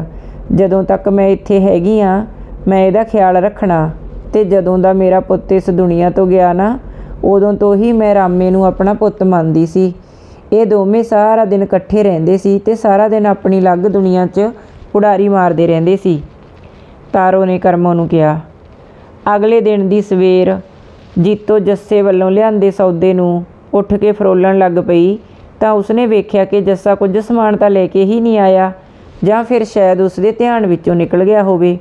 [SPEAKER 1] ਜਦੋਂ ਤੱਕ ਮੈਂ ਇੱਥੇ ਹੈਗੀ ਆ ਮੈਂ ਇਹਦਾ ਖਿਆਲ ਰੱਖਣਾ ਤੇ ਜਦੋਂ ਦਾ ਮੇਰਾ ਪੁੱਤ ਇਸ ਦੁਨੀਆ ਤੋਂ ਗਿਆ ਨਾ, ਉਦੋਂ ਤੋਂ ਹੀ ਮੈਂ ਰਾਮੇ ਨੂੰ ਆਪਣਾ ਪੁੱਤ ਮੰਨਦੀ ਸੀ। ਇਹ ਦੋਵੇਂ ਸਾਰਾ ਦਿਨ ਇਕੱਠੇ ਰਹਿੰਦੇ ਸੀ ਤੇ ਸਾਰਾ ਦਿਨ ਆਪਣੀ ਅਲੱਗ ਦੁਨੀਆ 'ਚ ਉਡਾਰੀ ਮਾਰਦੇ ਰਹਿੰਦੇ ਸੀ। ਤਾਰੋ ਨੇ ਕਰਮੋ ਨੂੰ ਕਿਹਾ, ਅਗਲੇ ਦਿਨ ਦੀ ਸਵੇਰ ਜੀਤੋ ਜੱਸੇ ਵੱਲੋਂ ਲਿਆਂਦੇ ਸੌਦੇ ਨੂੰ ਉੱਠ ਕੇ ਫਰੋਲਣ ਲੱਗ ਪਈ, ਤਾਂ ਉਸਨੇ ਵੇਖਿਆ ਕਿ ਜੱਸਾ ਕੁਝ ਸਮਾਨ ਤਾਂ ਲੈ ਕੇ ਹੀ ਨਹੀਂ ਆਇਆ, ਜਾਂ ਫਿਰ ਸ਼ਾਇਦ ਉਸਦੇ ਧਿਆਨ ਵਿੱਚੋਂ ਨਿਕਲ ਗਿਆ ਹੋਵੇ।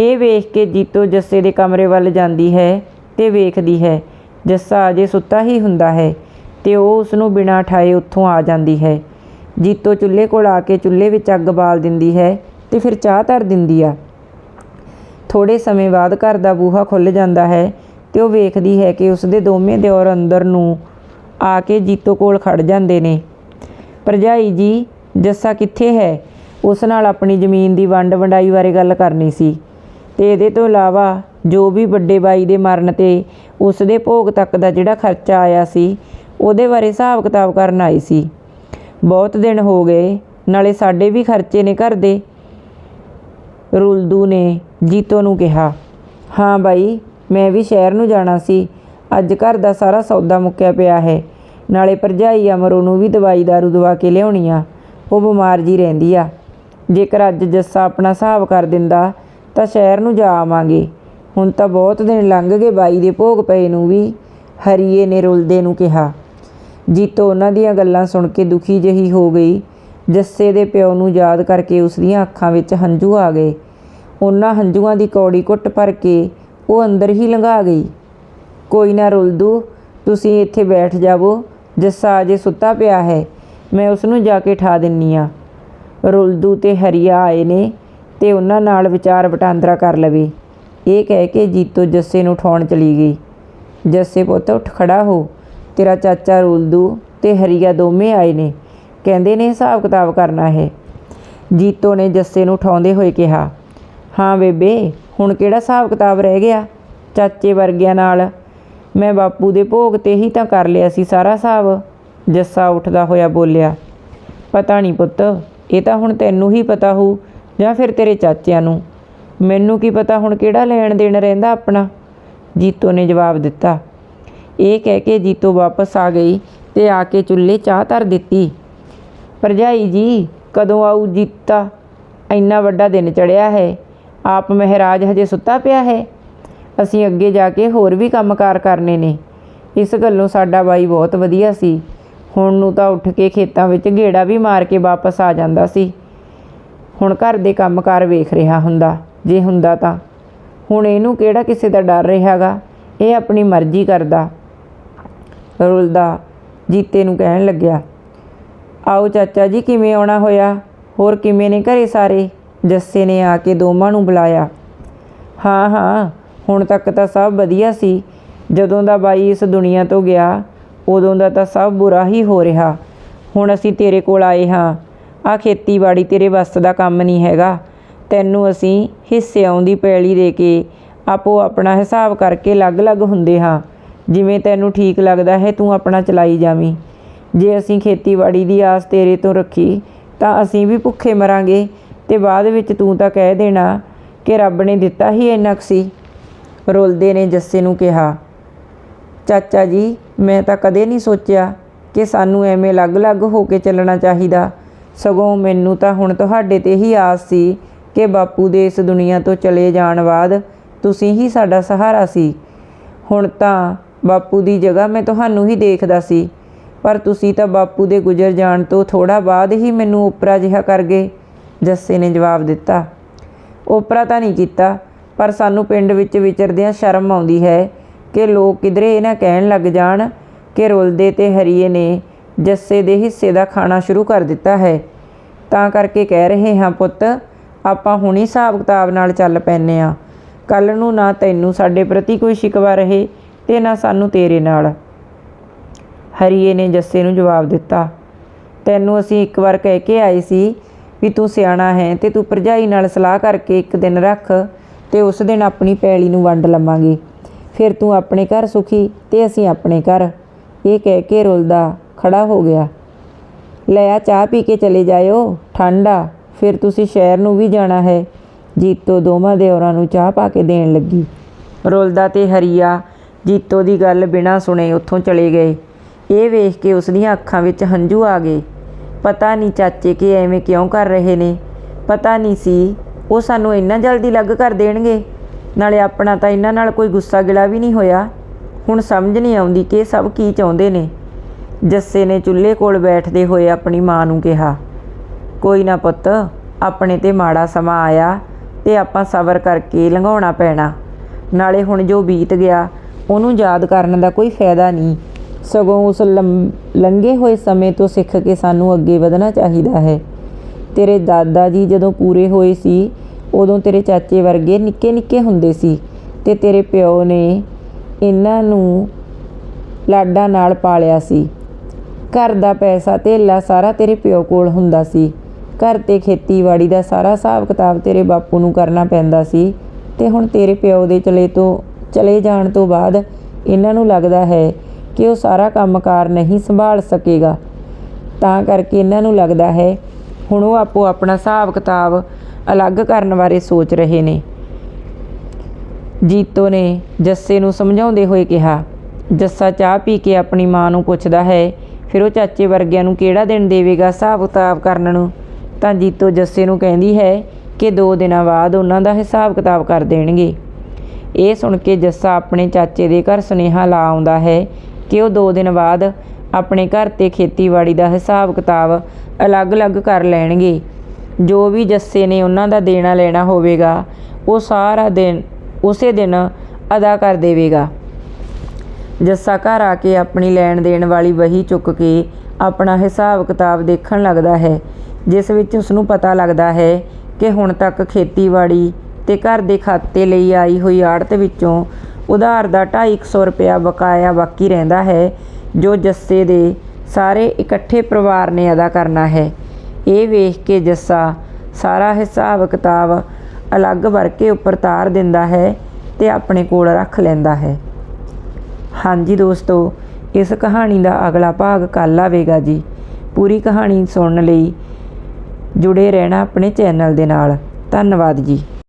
[SPEAKER 1] ਇਹ ਵੇਖ ਕੇ ਜੀਤੋ ਜੱਸੇ ਦੇ ਕਮਰੇ ਵੱਲ ਜਾਂਦੀ ਹੈ ਤੇ ਵੇਖਦੀ ਹੈ, ਜੱਸਾ ਅਜੇ ਸੁੱਤਾ ਹੀ ਹੁੰਦਾ ਹੈ ਤੇ ਉਹ ਉਸ ਨੂੰ ਬਿਨਾਂ ਠਾਏ ਉੱਥੋਂ ਆ ਜਾਂਦੀ ਹੈ। ਜੀਤੋ ਚੁੱਲ੍ਹੇ ਕੋਲ ਆ ਕੇ ਚੁੱਲ੍ਹੇ ਵਿੱਚ ਅੱਗ ਬਾਲ ਦਿੰਦੀ ਹੈ ਤੇ ਫਿਰ ਚਾਹ ਧਰ ਦਿੰਦੀ ਆ। ਥੋੜੇ ਸਮੇਂ ਬਾਅਦ ਘਰ ਦਾ ਬੂਹਾ ਖੁੱਲ ਜਾਂਦਾ ਹੈ ਤੇ ਉਹ ਵੇਖਦੀ ਹੈ ਕਿ ਉਸਦੇ ਦੋਵੇਂ ਦਿਓਰ ਅੰਦਰ ਨੂੰ ਆ ਕੇ ਜੀਤੋ ਕੋਲ ਖੜ ਜਾਂਦੇ ਨੇ। ਭਰਜਾਈ ਜੀ, ਜੱਸਾ ਕਿੱਥੇ ਹੈ? ਉਸ ਨਾਲ ਆਪਣੀ ਜ਼ਮੀਨ ਦੀ ਵੰਡ ਵੰਡਾਈ ਬਾਰੇ ਗੱਲ ਕਰਨੀ ਸੀ। ਅਤੇ ਇਹਦੇ ਤੋਂ ਇਲਾਵਾ ਜੋ ਵੀ ਵੱਡੇ ਬਾਈ ਦੇ ਮਰਨ ਤੇ ਉਸ ਦੇ ਭੋਗ ਤੱਕ ਦਾ ਜਿਹੜਾ ਖਰਚਾ ਆਇਆ ਸੀ, ਉਹਦੇ ਬਾਰੇ ਹਿਸਾਬ ਕਿਤਾਬ ਕਰਨ ਆਈ ਸੀ। ਬਹੁਤ ਦਿਨ ਹੋ ਗਏ, ਨਾਲੇ ਸਾਡੇ ਵੀ ਖਰਚੇ ਨੇ ਘਰ ਦੇ। ਰੁਲਦੂ ਨੇ ਜੀਤੋ ਨੂੰ ਕਿਹਾ, ਹਾਂ ਬਾਈ, ਮੈਂ ਵੀ ਸ਼ਹਿਰ ਨੂੰ ਜਾਣਾ ਸੀ। ਅੱਜ ਘਰ ਦਾ ਸਾਰਾ ਸੌਦਾ ਮੁੱਕਿਆ ਪਿਆ ਹੈ। ਨਾਲੇ ਭਰਜਾਈ ਅਮਰੋ ਨੂੰ ਵੀ ਦਵਾਈ ਦਾਰੂ ਦਵਾ ਕੇ ਲਿਆਉਣੀ ਆ। ਉਹ ਬਿਮਾਰ ਜੀ ਰਹਿੰਦੀ ਆ। ਜੇਕਰ ਅੱਜ ਜੱਸਾ ਆਪਣਾ ਹਿਸਾਬ ਕਰ ਦਿੰਦਾ ਤਾਂ ਸ਼ਹਿਰ ਨੂੰ ਜਾ ਆਵਾਂਗੇ। ਹੁਣ ਤਾਂ ਬਹੁਤ ਦਿਨ ਲੰਘ ਗਏ ਬਾਈ ਦੇ ਭੋਗ ਪਏ ਨੂੰ ਵੀ, ਹਰੀਏ ਨੇ ਰੁਲਦੇ ਨੂੰ ਕਿਹਾ। ਜੀਤੋ ਉਹਨਾਂ ਦੀਆਂ ਗੱਲਾਂ ਸੁਣ ਕੇ ਦੁਖੀ ਜਹੀ ਹੋ ਗਈ। ਜੱਸੇ ਦੇ ਪਿਓ ਨੂੰ ਯਾਦ ਕਰਕੇ ਉਸ ਦੀਆਂ ਅੱਖਾਂ ਵਿੱਚ ਹੰਝੂ ਆ ਗਏ। ਉਹਨਾਂ ਹੰਝੂਆਂ ਦੀ ਕੌੜੀ ਕੁੱਟ ਭਰ ਕੇ ਉਹ ਅੰਦਰ ਹੀ ਲੰਘਾ ਗਈ। ਕੋਈ ਨਾ ਰੁਲਦੂ, ਤੁਸੀਂ ਇੱਥੇ ਬੈਠ ਜਾਵੋ। ਜੱਸਾ ਅਜੇ ਸੁੱਤਾ ਪਿਆ ਹੈ। ਮੈਂ ਉਸ ਨੂੰ ਜਾ ਕੇ ਠਾ ਦਿੰਨੀ ਆ। ਰੁਲਦੂ ਤੇ ਹਰੀਆ ਆਏ ਨੇ। ਤੇ ਉਹਨਾਂ ਨਾਲ ਵਿਚਾਰ ਵਟਾਂਦਰਾ ਕਰ ਲਵੇ। ਇਹ ਕਹਿ ਕੇ ਜੀਤੋ ਜੱਸੇ ਨੂੰ ਉਠਾਉਣ ਚਲੀ ਗਈ। ਜੱਸੇ ਪੁੱਤ, ਉੱਠ ਖੜਾ ਹੋ। ਤੇਰਾ ਚਾਚਾ ਰੁਲਦੂ ਤੇ ਹਰੀਆ ਦੋਵੇਂ ਆਏ ਨੇ। ਕਹਿੰਦੇ ਨੇ ਹਿਸਾਬ ਕਿਤਾਬ ਕਰਨਾ ਹੈ। ਜੀਤੋ ਨੇ ਜੱਸੇ ਨੂੰ ਉਠਾਉਂਦੇ ਹੋਏ ਕਿਹਾ, ਹਾਂ ਬੇਬੇ, ਹੁਣ ਕਿਹੜਾ ਹਿਸਾਬ ਕਿਤਾਬ ਰਹਿ ਗਿਆ? ਚਾਚੇ ਵਰਗਿਆਂ ਨਾਲ। ਮੈਂ ਬਾਪੂ ਦੇ ਭੋਗ ਤੇ ਹੀ ਤਾਂ ਕਰ ਲਿਆ ਸੀ ਸਾਰਾ ਹਿਸਾਬ। ਜੱਸਾ ਉੱਠਦਾ ਹੋਇਆ ਬੋਲਿਆ, ਪਤਾ ਨਹੀਂ ਪੁੱਤ, ਇਹ ਤਾਂ ਹੁਣ ਤੈਨੂੰ ਹੀ ਪਤਾ ਹੋਊ ਜਾਂ ਫਿਰ ਤੇਰੇ ਚਾਚਿਆਂ ਨੂੰ? ਮੈਨੂੰ ਕੀ ਪਤਾ ਹੁਣ ਕਿਹੜਾ ਲੈਣ ਦੇਣ ਰਹਿੰਦਾ ਆਪਣਾ? ਜੀਤੋ ਨੇ ਜਵਾਬ ਦਿੱਤਾ। ਇਹ ਕਹਿ ਕੇ ਜੀਤੋ ਵਾਪਸ ਆ ਗਈ ਤੇ ਆ ਕੇ ਚੁੱਲ੍ਹੇ ਚਾਹ ਧਰ ਦਿੱਤੀ। ਭਰਜਾਈ ਜੀ, ਕਦੋਂ ਆਊ ਜੀਤਾ? ਇੰਨਾ ਵੱਡਾ ਦਿਨ ਚੜਿਆ ਹੈ। ਆਪ ਮਹਿਰਾਜ ਹਜੇ ਸੁੱਤਾ ਪਿਆ ਹੈ। ਅਸੀਂ ਅੱਗੇ ਜਾ ਕੇ ਹੋਰ ਵੀ ਕੰਮਕਾਰ ਕਰਨੇ ਨੇ। ਇਸ ਗੱਲੋਂ ਸਾਡਾ ਬਾਈ ਬਹੁਤ ਵਧੀਆ ਸੀ। ਹੁਣ ਨੂੰ ਤਾਂ ਉੱਠ ਕੇ ਖੇਤਾਂ ਵਿੱਚ ਗੇੜਾ ਵੀ ਮਾਰ ਕੇ ਵਾਪਸ ਆ ਜਾਂਦਾ ਸੀ। ਹੁਣ ਘਰ ਦੇ ਕੰਮਕਾਰ ਵੇਖ ਰਿਹਾ ਹੁੰਦਾ, ਜੇ ਹੁੰਦਾ ਤਾਂ। ਹੁਣ ਇਹਨੂੰ ਕਿਹੜਾ ਕਿਸੇ ਦਾ ਡਰ ਰਿਹਾਗਾ? ਇਹ ਆਪਣੀ ਮਰਜ਼ੀ ਕਰਦਾ। ਰੁਲਦਾ, ਜੀਤੇ ਨੂੰ ਕਹਿਣ ਲੱਗਿਆ, ਆਓ ਚਾਚਾ ਜੀ, ਕਿਵੇਂ ਆਉਣਾ ਹੋਇਆ? ਹੋਰ ਕਿਵੇਂ ਨੇ ਘਰੇ ਸਾਰੇ? ਜੱਸੇ ਨੇ ਆ ਕੇ ਦੋਵਾਂ ਨੂੰ ਬੁਲਾਇਆ। ਹਾਂ ਹਾਂ, ਹੁਣ ਤੱਕ ਤਾਂ ਸਭ ਵਧੀਆ ਸੀ। ਜਦੋਂ ਦਾ ਬਾਈ ਇਸ ਦੁਨੀਆ ਤੋਂ ਗਿਆ, ਉਦੋਂ ਦਾ ਤਾਂ ਸਭ ਬੁਰਾ ਹੀ ਹੋ ਰਿਹਾ। ਹੁਣ ਅਸੀਂ ਤੇਰੇ ਕੋਲ ਆਏ ਹਾਂ। ਆ ਖੇਤੀਬਾੜੀ ਤੇਰੇ ਵੱਸ ਦਾ ਕੰਮ ਨਹੀਂ ਹੈਗਾ। ਤੈਨੂੰ ਅਸੀਂ ਹਿੱਸੇ ਆਉਂਦੀ ਪੈਲੀ ਦੇ ਕੇ ਆਪੋ ਆਪਣਾ ਹਿਸਾਬ ਕਰਕੇ ਅਲੱਗ-ਅਲੱਗ ਹੁੰਦੇ ਹਾਂ। ਜਿਵੇਂ ਤੈਨੂੰ ਠੀਕ ਲੱਗਦਾ ਹੈ, ਤੂੰ ਆਪਣਾ ਚਲਾਈ ਜਾਵੀਂ। ਜੇ ਅਸੀਂ ਖੇਤੀਬਾੜੀ ਦੀ ਆਸ ਤੇਰੇ ਤੋਂ ਰੱਖੀ, ਤਾਂ ਅਸੀਂ ਵੀ ਭੁੱਖੇ ਮਰਾਂਗੇ। ਤੇ ਬਾਅਦ ਵਿੱਚ ਤੂੰ ਤਾਂ ਕਹਿ ਦੇਣਾ ਕਿ ਰੱਬ ਨੇ ਦਿੱਤਾ ਹੀ ਇੰਨਾ ਕੁ ਸੀ। ਰੁਲਦੇ ਨੇ ਜੱਸੇ ਨੂੰ ਕਿਹਾ। ਚਾਚਾ ਜੀ, ਮੈਂ ਤਾਂ ਕਦੇ ਨਹੀਂ ਸੋਚਿਆ ਕਿ ਸਾਨੂੰ ਐਵੇਂ ਅਲੱਗ-ਅਲੱਗ ਹੋ ਕੇ ਚੱਲਣਾ ਚਾਹੀਦਾ। ਸਗੋਂ ਮੈਨੂੰ ਤਾਂ ਹੁਣ ਤੁਹਾਡੇ ਤੇ ਹੀ ਆਸ ਸੀ ਕਿ ਬਾਪੂ ਦੇ ਇਸ ਦੁਨੀਆ ਤੋਂ ਚਲੇ ਜਾਣ ਬਾਅਦ ਤੁਸੀਂ ਹੀ ਸਾਡਾ ਸਹਾਰਾ ਸੀ। ਹੁਣ ਤਾਂ ਬਾਪੂ ਦੀ ਜਗ੍ਹਾ ਮੈਂ ਤੁਹਾਨੂੰ ਹੀ ਦੇਖਦਾ ਸੀ, ਪਰ ਤੁਸੀਂ ਤਾਂ ਬਾਪੂ ਦੇ ਗੁਜ਼ਰ ਜਾਣ ਤੋਂ ਥੋੜਾ ਬਾਅਦ ਹੀ ਮੈਨੂੰ ਉਪਰਾ ਜਿਹਾ ਕਰ ਗਏ, ਜੱਸੇ ਨੇ ਜਵਾਬ ਦਿੱਤਾ। ਉਪਰਾ ਤਾਂ ਨਹੀਂ ਕੀਤਾ, ਪਰ ਸਾਨੂੰ ਪਿੰਡ ਵਿੱਚ ਵਿਚਰਦਿਆਂ ਸ਼ਰਮ ਆਉਂਦੀ ਹੈ ਕਿ ਲੋਕ ਕਿਧਰੇ ਇਹ ਨਾ ਕਹਿਣ ਲੱਗ ਜਾਣ ਕਿ ਰੁਲਦੇ ਤੇ ਹਰੀਏ ਨੇ ਜੱਸੇ ਦੇ ਹਿੱਸੇ ਦਾ ਖਾਣਾ ਸ਼ੁਰੂ ਕਰ ਦਿੱਤਾ ਹੈ। ਤਾਂ ਕਰਕੇ ਕਹਿ ਰਹੇ ਹਾਂ ਪੁੱਤ, ਆਪਾਂ ਹੁਣੀ ਹਿਸਾਬ ਕਿਤਾਬ ਨਾਲ ਚੱਲ ਪੈਨੇ ਆ। ਕੱਲ ਨੂੰ ਨਾ ਤੈਨੂੰ ਸਾਡੇ ਪ੍ਰਤੀ ਕੋਈ ਸ਼ਿਕਵਾ ਰਹੇ ਤੇ ਨਾ ਸਾਨੂੰ ਤੇਰੇ ਨਾਲ। ਹਰੀਏ ਨੇ ਜੱਸੇ ਨੂੰ ਜਵਾਬ ਦਿੱਤਾ, ਤੈਨੂੰ ਅਸੀਂ ਇੱਕ ਵਾਰ ਕਹਿ ਕੇ ਆਏ ਸੀ ਵੀ ਤੂੰ ਸਿਆਣਾ ਹੈ ਤੇ ਤੂੰ ਭਰਜਾਈ ਨਾਲ ਸਲਾਹ ਕਰਕੇ ਇੱਕ ਦਿਨ ਰੱਖ ਤੇ ਉਸ ਦਿਨ ਆਪਣੀ ਪੈਲੀ ਨੂੰ ਵੰਡ ਲਵਾਂਗੇ। ਫਿਰ ਤੂੰ ਆਪਣੇ ਘਰ ਸੁਖੀ ਤੇ ਅਸੀਂ ਆਪਣੇ ਘਰ। ਇਹ ਕਹਿ ਕੇ ਰੁਲਦਾ ਖੜਾ ਹੋ ਗਿਆ। ਲੈ ਆ ਚਾਹ ਪੀ ਕੇ ਚਲੇ ਜਾਇਓ, ਠੰਡਾ ਫਿਰ ਤੁਸੀਂ ਸ਼ਹਿਰ ਨੂੰ ਵੀ ਜਾਣਾ ਹੈ। ਜੀਤੋ ਦੋਵਾਂ ਦੇ ਔਰਾਂ ਨੂੰ ਚਾਹ ਪਾ ਕੇ ਦੇਣ ਲੱਗੀ। ਰੁਲਦਾ ਤੇ ਹਰੀਆ ਜੀਤੋ ਦੀ ਗੱਲ ਬਿਨਾਂ ਸੁਣੇ ਉੱਥੋਂ ਚਲੇ ਗਏ। ਇਹ ਵੇਖ ਕੇ ਉਸ ਦੀਆਂ ਅੱਖਾਂ ਵਿੱਚ ਹੰਝੂ ਆ ਗਏ। ਪਤਾ ਨਹੀਂ ਚਾਚੇ ਕਿ ਐਵੇਂ ਕਿਉਂ ਕਰ ਰਹੇ ਨੇ? ਪਤਾ ਨਹੀਂ ਸੀ ਉਹ ਸਾਨੂੰ ਇੰਨਾ ਜਲਦੀ ਲੱਗ ਕਰ ਦੇਣਗੇ। ਨਾਲੇ ਆਪਣਾ ਤਾਂ ਇਹਨਾਂ ਨਾਲ ਕੋਈ ਗੁੱਸਾ ਗਿਲਾ ਵੀ ਨਹੀਂ ਹੋਇਆ। ਹੁਣ ਸਮਝ ਨਹੀਂ ਆਉਂਦੀ ਕਿ ਸਭ ਕੀ ਚਾਹੁੰਦੇ ਨੇ। ਜੱਸੇ ਨੇ ਚੁੱਲ੍ਹੇ ਕੋਲ ਬੈਠਦੇ ਹੋਏ ਆਪਣੀ ਮਾਂ ਨੂੰ ਕਿਹਾ, ਕੋਈ ਨਾ ਪੁੱਤ, ਆਪਣੇ ਤੇ ਮਾੜਾ ਸਮਾਂ ਆਇਆ ਤੇ ਆਪਾਂ ਸਬਰ ਕਰਕੇ ਲੰਘਾਉਣਾ ਪੈਣਾ। ਨਾਲੇ ਹੁਣ ਜੋ ਬੀਤ ਗਿਆ, ਉਹਨੂੰ ਯਾਦ ਕਰਨ ਦਾ ਕੋਈ ਫਾਇਦਾ ਨਹੀਂ। ਸਗੋਂ ਉਸ ਲੰਮ- ਲੰਘੇ ਹੋਏ ਸਮੇਂ ਤੋਂ ਸਿੱਖ ਕੇ ਸਾਨੂੰ ਅੱਗੇ ਵਧਣਾ ਚਾਹੀਦਾ ਹੈ। ਤੇਰੇ ਦਾਦਾ ਜੀ ਜਦੋਂ ਪੂਰੇ ਹੋਏ ਸੀ, ਉਦੋਂ ਤੇਰੇ ਚਾਚੇ ਵਰਗੇ ਨਿੱਕੇ ਨਿੱਕੇ ਹੁੰਦੇ ਸੀ ਤੇ ਤੇਰੇ ਪਿਓ ਨੇ ਇਹਨਾਂ ਨੂੰ ਲਾਡਾਂ ਨਾਲ ਪਾਲਿਆ ਸੀ। ਘਰ ਦਾ ਪੈਸਾ, ਧੇਲਾ ਸਾਰਾ ਤੇਰੇ ਪਿਓ ਕੋਲ ਹੁੰਦਾ ਸੀ। ਘਰ ਤੇ ਖੇਤੀਬਾੜੀ ਦਾ ਸਾਰਾ ਹਿਸਾਬ ਕਿਤਾਬ ਤੇਰੇ ਬਾਪੂ ਨੂੰ ਕਰਨਾ ਪੈਂਦਾ ਸੀ ਤੇ ਹੁਣ ਤੇਰੇ ਪਿਓ ਦੇ ਚਲੇ ਤੋਂ, ਚਲੇ ਜਾਣ ਤੋਂ ਬਾਅਦ ਇਹਨਾਂ ਨੂੰ ਲੱਗਦਾ ਹੈ ਕਿ ਉਹ ਸਾਰਾ ਕੰਮਕਾਰ ਨਹੀਂ ਸੰਭਾਲ ਸਕੇਗਾ। ਤਾਂ ਕਰਕੇ ਇਹਨਾਂ ਨੂੰ ਲੱਗਦਾ ਹੈ, ਹੁਣ ਉਹ ਆਪੋ ਆਪਣਾ ਹਿਸਾਬ ਕਿਤਾਬ ਅਲੱਗ ਕਰਨ ਬਾਰੇ ਸੋਚ ਰਹੇ ਨੇ। ਜੀਤੋ ਨੇ ਜੱਸੇ ਨੂੰ ਸਮਝਾਉਂਦੇ ਹੋਏ ਕਿਹਾ, ਜੱਸਾ ਚਾਹ ਪੀ ਕੇ ਆਪਣੀ ਮਾਂ ਨੂੰ ਪੁੱਛਦਾ ਹੈ ਫਿਰ ਉਹ ਚਾਚੇ ਵਰਗਿਆਂ ਨੂੰ ਕਿਹੜਾ ਦਿਨ ਦੇਵੇਗਾ ਹਿਸਾਬ ਕਿਤਾਬ ਕਰਨ ਨੂੰ? ਤਾਂ ਜੀਤੋ ਜੱਸੇ ਨੂੰ ਕਹਿੰਦੀ ਹੈ ਕਿ 2 ਦਿਨਾਂ ਬਾਅਦ ਉਹਨਾਂ ਦਾ ਹਿਸਾਬ ਕਿਤਾਬ ਕਰ ਦੇਣਗੇ। ਇਹ ਸੁਣ ਕੇ ਜੱਸਾ ਆਪਣੇ ਚਾਚੇ ਦੇ ਘਰ ਸੁਨੇਹਾ ਲਾ ਆਉਂਦਾ ਹੈ ਕਿ ਉਹ 2 ਦਿਨ ਬਾਅਦ ਆਪਣੇ ਘਰ ਤੇ ਖੇਤੀਬਾੜੀ ਦਾ ਹਿਸਾਬ ਕਿਤਾਬ ਅਲੱਗ-ਅਲੱਗ ਕਰ ਲੈਣਗੇ। ਜੋ ਵੀ ਜੱਸੇ ਨੇ ਉਹਨਾਂ ਦਾ ਦੇਣਾ ਲੈਣਾ ਹੋਵੇਗਾ, ਉਹ ਸਾਰਾ ਦਿਨ, ਉਸੇ ਦਿਨ ਅਦਾ ਕਰ ਦੇਵੇਗਾ। ਜੱਸਾ ਘਰ ਆ ਕੇ ਆਪਣੀ ਲੈਣ ਦੇਣ ਵਾਲੀ ਵਹੀ ਚੁੱਕ ਕੇ ਆਪਣਾ ਹਿਸਾਬ ਕਿਤਾਬ ਦੇਖਣ ਲੱਗਦਾ ਹੈ, ਜਿਸ ਵਿੱਚ ਉਸ ਨੂੰ ਪਤਾ ਲੱਗਦਾ ਹੈ ਕਿ ਹੁਣ ਤੱਕ ਖੇਤੀਬਾੜੀ ਤੇ ਘਰ ਦੇ ਖਾਤੇ ਲਈ ਆਈ ਹੋਈ ਆੜਤ ਵਿੱਚੋਂ ਉਧਾਰ ਦਾ 250 ਰੁਪਇਆ ਬਕਾਇਆ ਬਾਕੀ ਰਹਿੰਦਾ ਹੈ, ਜੋ ਜੱਸੇ ਦੇ ਸਾਰੇ ਇਕੱਠੇ ਪਰਿਵਾਰ ਨੇ ਅਦਾ ਕਰਨਾ ਹੈ। ਇਹ ਵੇਖ ਕੇ ਜੱਸਾ ਸਾਰਾ ਹਿਸਾਬ ਕਿਤਾਬ ਅਲੱਗ ਵਰਕੇ ਉੱਪਰ ਤਾਰ ਦਿੰਦਾ ਹੈ ਤੇ ਆਪਣੇ ਕੋਲ ਰੱਖ ਲੈਂਦਾ ਹੈ। ਹਾਂਜੀ ਦੋਸਤੋ, ਇਸ ਕਹਾਣੀ ਦਾ ਅਗਲਾ ਭਾਗ ਕੱਲ੍ਹ ਆਵੇਗਾ ਜੀ। ਪੂਰੀ ਕਹਾਣੀ ਸੁਣਨ ਲਈ ਜੁੜੇ ਰਹਿਣਾ ਆਪਣੇ ਚੈਨਲ ਦੇ ਨਾਲ। ਧੰਨਵਾਦ ਜੀ।